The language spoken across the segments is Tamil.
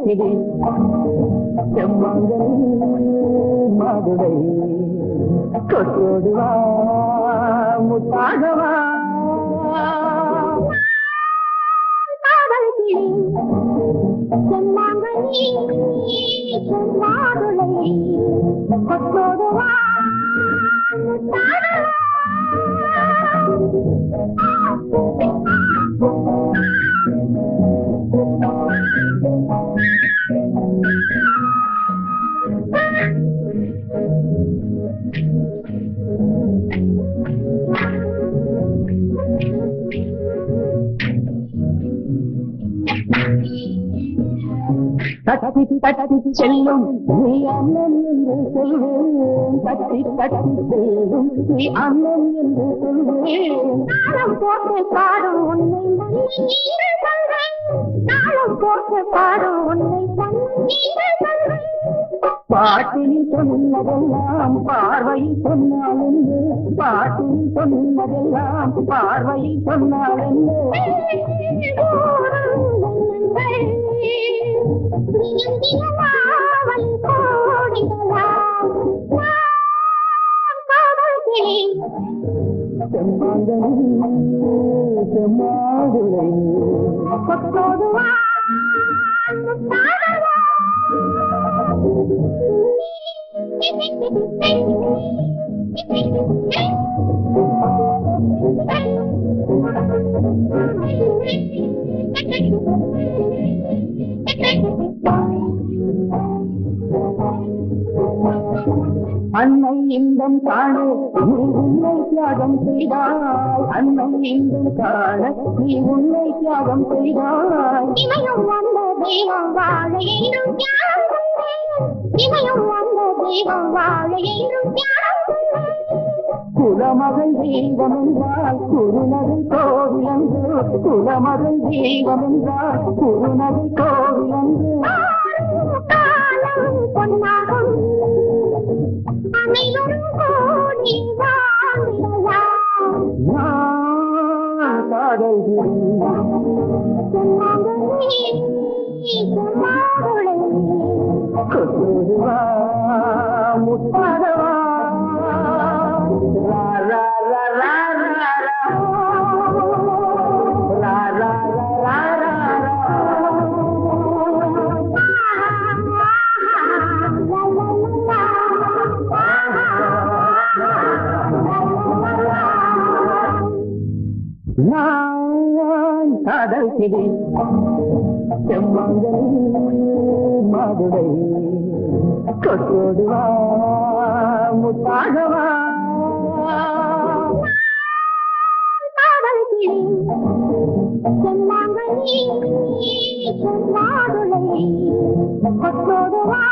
கிளி செம்மங்கல் மதுரை கொத்தோடுவா முத்தாகவா காதல் கிளி செம்மாங்கனி செம்மாதுளை கொத்தோடு வா முத்தாடவா. தட்டி தட்டி செல்லும். நீ அண்ணன் என்று சொல்வேன். தட்டி தட்டி செல்லும். நீ அண்ணன் என்று சொல்வேன். தாளம் போட்டு பாடும் உன்னை மன்னியே போட்டு பாடும் உன்னை மன்னியே சொல்வேன். பாட்டினி சொன்னதெல்லாம் பார்வையில் சொன்னால் என்று பாட்டினி சொன்னதெல்லாம் பார்வையில் சொன்னால் என்று செம்மாங்கனி செம்மாதுளை அன்னை இன்பம் காண நீ உன்னை தியாகம் செய்தாய் அன்னை இன்பம் காண நீ உன்னை தியாகம் செய்தாய் இமயம் வந்த தெய்வம் வாழ என்றும் தியாகம் செய்வேன். இமயம் வந்த தெய்வம் வாழ என்றும் தியாகம் செய்வேன். குலமகள் தெய்வம் என்றால் குருநகை கோவிலன்று. குலமகள் தெய்வம் என்றால் குருநகை கோவிலன்று. பொன்னாகும். அனைவரும் கோடி நான் காதல் செம்மாங்கனி, காதல் கிளி மதுரை. கொட்டோடுவா முத்தாகவா. காதல் கிளி, செம்மாங்கனி, செம்மாதுளை, கொத்தோடு வா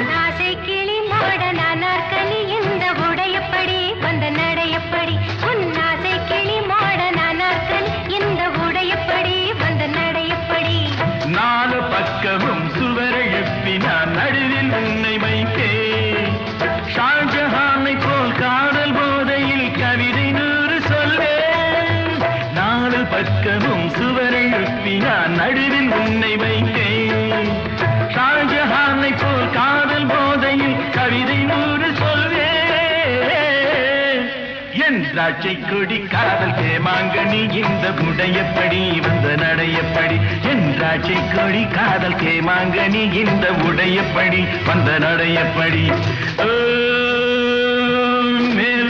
நாசை கிளி மாட நாற்கலியே மீனாட்சி கொடி காதல் தேமாங்கனி இந்த உடையப்படி வந்த நடையப்படி என்றாட்சி கொடி காதல் தேமாங்கனி இந்த உடையப்படி வந்த நடையப்படி மேல்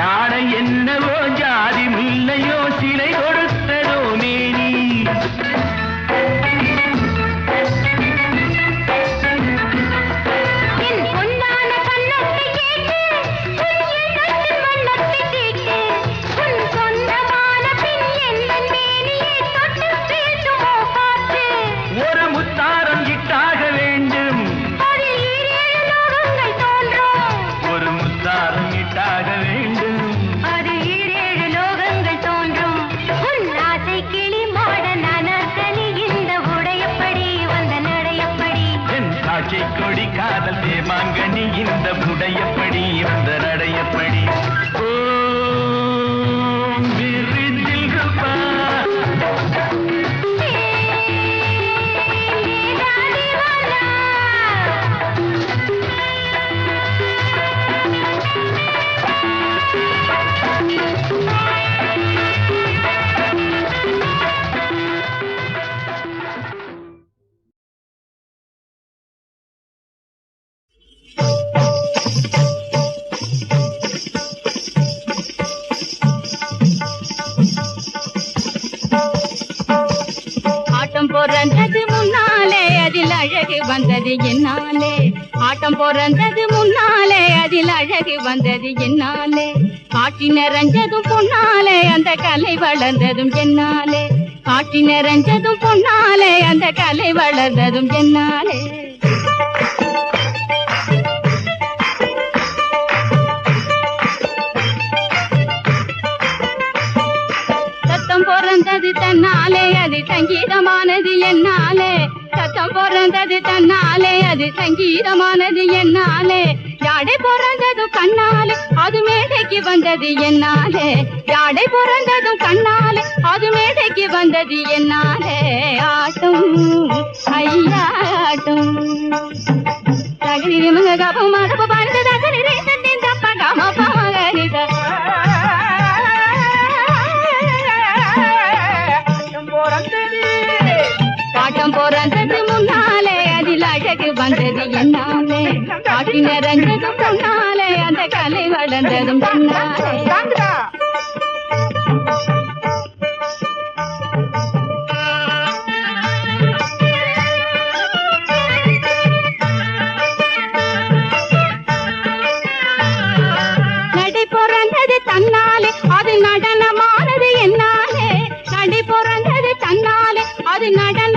யானை என்ன கனி இந்த புடையப்படி இந்த நடையப்படி வந்தது என்னாலே? ஆட்டம் பிறந்தது முன்னாலே அதில் அழகு வந்தது என்னாலே? காட்சி நிறைஞ்சதும் பொன்னாலே அந்த கலை வளர்ந்ததும் என்னாலே? காட்சி நிறைஞ்சதும் பொன்னாலே அந்த கலை வளர்ந்ததும் என்னாலே? பிறந்தது தன்னாலே அது சங்கீதமானது என்னாலே? சத்தம் பிறந்தது தன்னாலே அது சங்கீதமானது என்னாலே. ஜாடை பிறந்தது கண்ணாலே அது மேடைக்கு வந்தது என்னாலே. ஜாடை பிறந்ததும் கண்ணாலே அது மேடைக்கு வந்தது என்னாலே. ஆட்டும் ஐயாட்டும். தகுதி விமங்க மரபு பார்த்துதான் கண்ணாலே காட்டி நிறைஞ்சதும் பொன்னாலே அந்த கலை வளர்ந்ததும் பொன்னாலே நடை பிறந்தது தன்னாலே நடனமானது என்னாலே. நடை பிறந்தது தன்னாலே அது நடன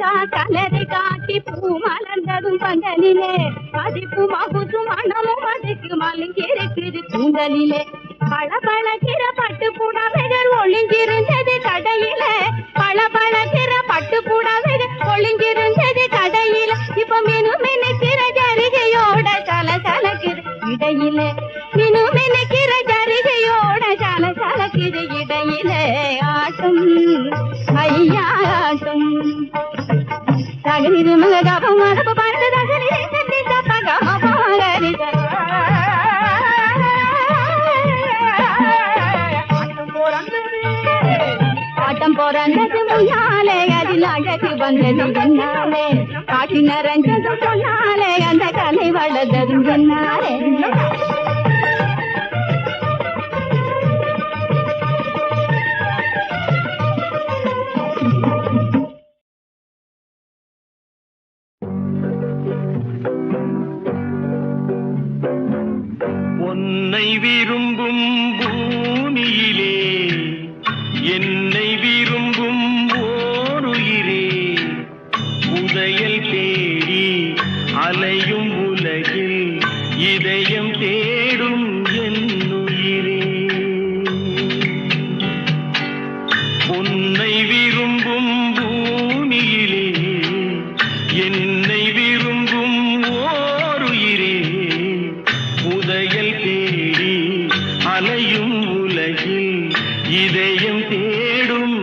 புது புதுசா காட்டி பூ மலர்ந்ததும் பந்தலிலே. பதிப்பு மகுசு மனமும் அதுக்கு மலிஞ்சிருக்குது கூந்தலிலே. பள பழக்கிற பட்டு புடவைகள் ஒளிஞ்சிருந்தது கடையில. பள பழக்கிற பட்டு புடவைகள் ஒளிஞ்சிருந்தது கடையில. இப்ப மெனு மெனுக்கிற ஆட்டம் பிறந்தது முன்னாலே அதில் அழகு வந்தது என்னாலே. காட்டி நிறைஞ்சது சொன்னாலே அந்த கலை வளர்ந்தது என்னாலே. உன்னை விரும்பும் தேடும்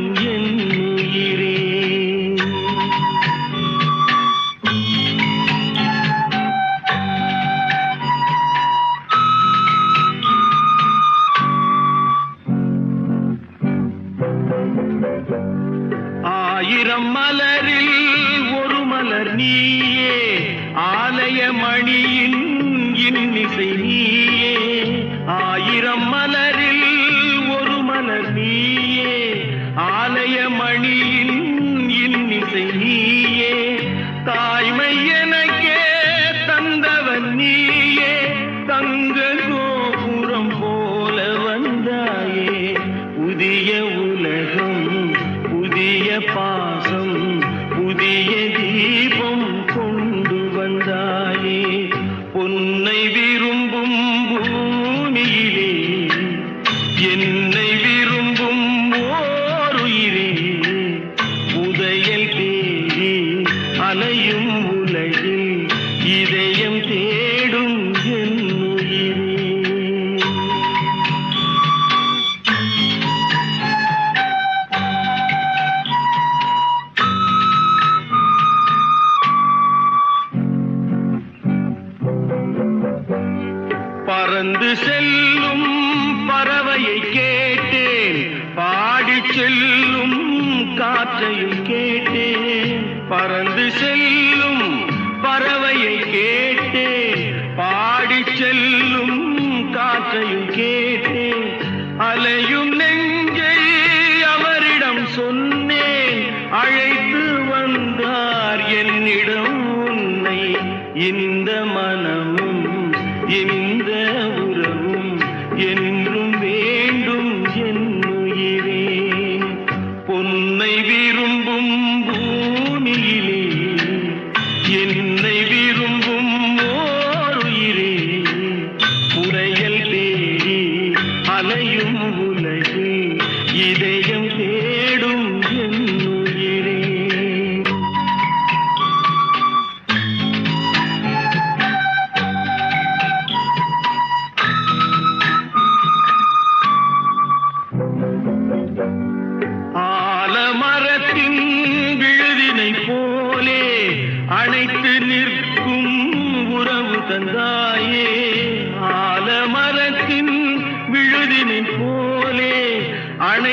பறந்து செல்லும் பறவையை கேட்டேன். பாடி செல்லும் காற்றையும் கேட்டேன். பறந்து செல்லும்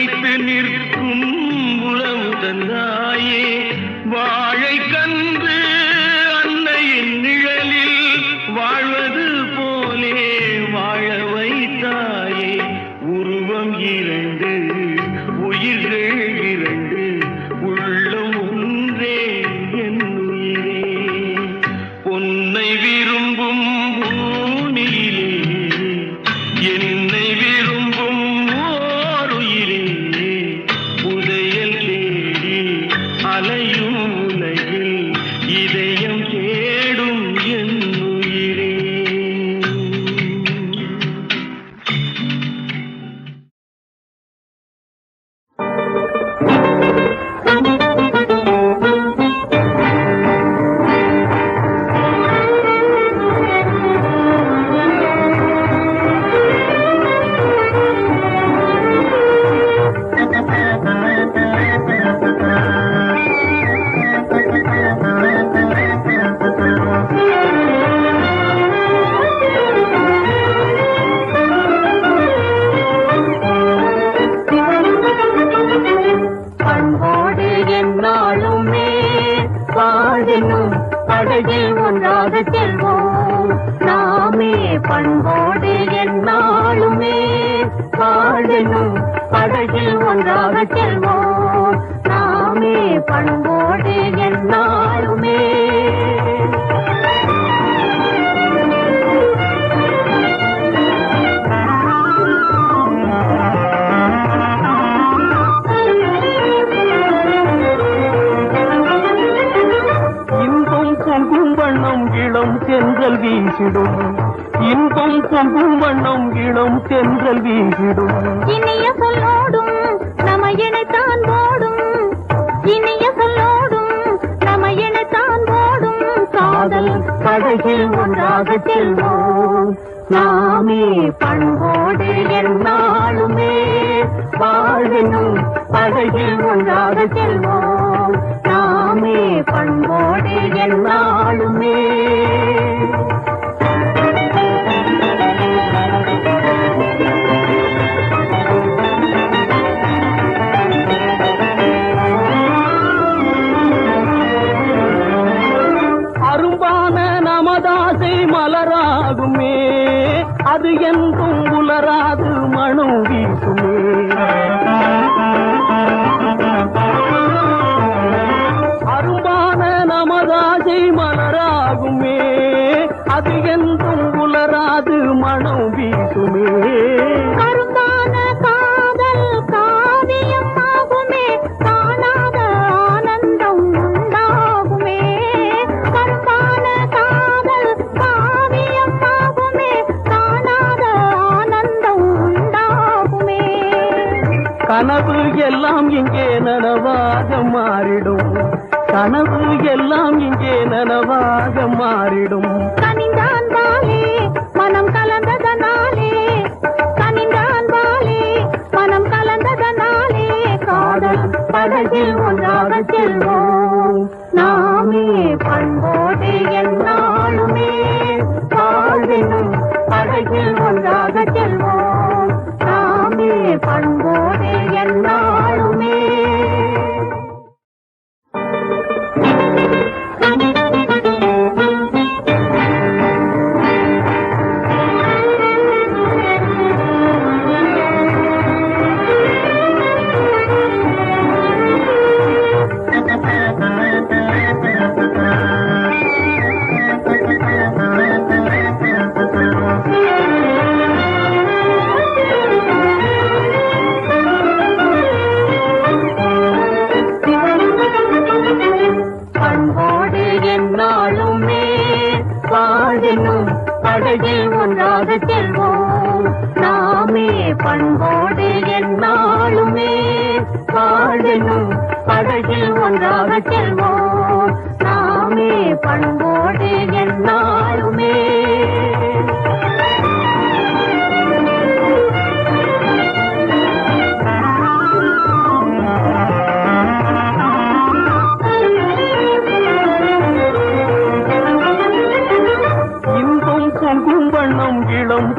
அணைத்து நிற்கும் உறவு தந்தாயே வாழை ஒன்றாக செல்வோம். நாமே பண்போடு என்னாலுமே வாழனும் படகில் ஒன்றாக செல்வோம். நாமே பண்போடு என்னாலுமே. தென்றல் வீசிடும். இன்பம் பொங்கும் வண்ணம் இளம் தென்றல் வீசிடும். இனிய சொல்லோடும் நம இணைத்தான் போடும். இனிய சொல்லோடும் நம இணைத்தான் போடும். காதல் படகில் ஒன்றாக செல்வோம். நாமே பண்போடு என்னாலுமே வாழ்வினும் படகில் ஒன்றாக செல்வோம். நாமே பண்போடு என்னாலுமே அது என்றும் உலராது கனவு எல்லாம் இங்கே நனவாக மாறிடும். கனிந்தான் பாலே மனம் கலந்ததனாலே. கனிந்தான் பாலே மனம் கலந்ததனாலே. காதல் படகில் ஒன்றாக செல்வோம்.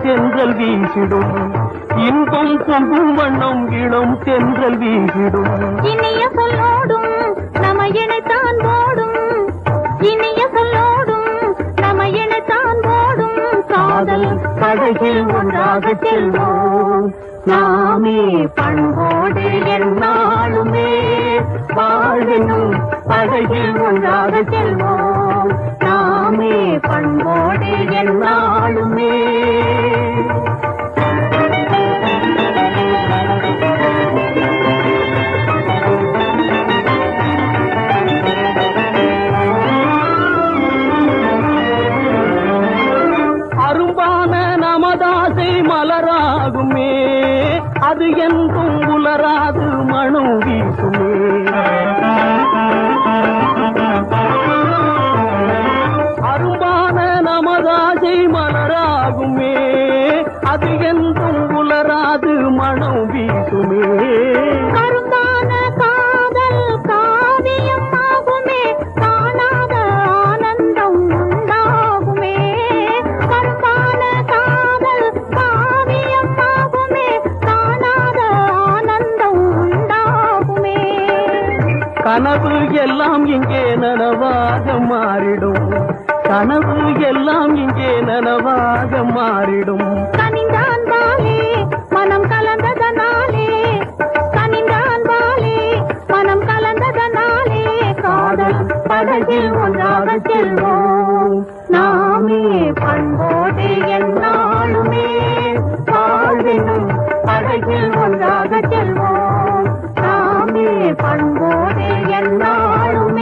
தென்றல் வீசிடும். இன்பம் பொங்கும் வண்ணம் இளம் தென்றல் வீசிடும். இனிய சொல்லோடும் நம இணைத்தான் போடும். இனிய சொல்லோடும் நம இணைத்தான் போடும். காதல் படகில் ஒன்றாக செல்வோம். நாமே பண்போடு என்னாலுமே வாழனும் படகில் ஒன்றாக செல்வோம். நாமே பண்போடு என்னாலுமே கனவு எல்லாம் இங்கே நனவாக மாறிடும். கனவு எல்லாம் இங்கே நனவாக மாறிடும். கனிந்தாந்தாலே மனம் கலந்ததனாலே கனிந்தாந்தாலே மனம் கலந்ததனாலே காதல் படகில் ஒன்றாக செல்வோம். நாமே பண்போடு என்னாலுமே வாழ்வினும் படகில் ஒன்றாக செல்வோம். பண்போடு என்னாலும்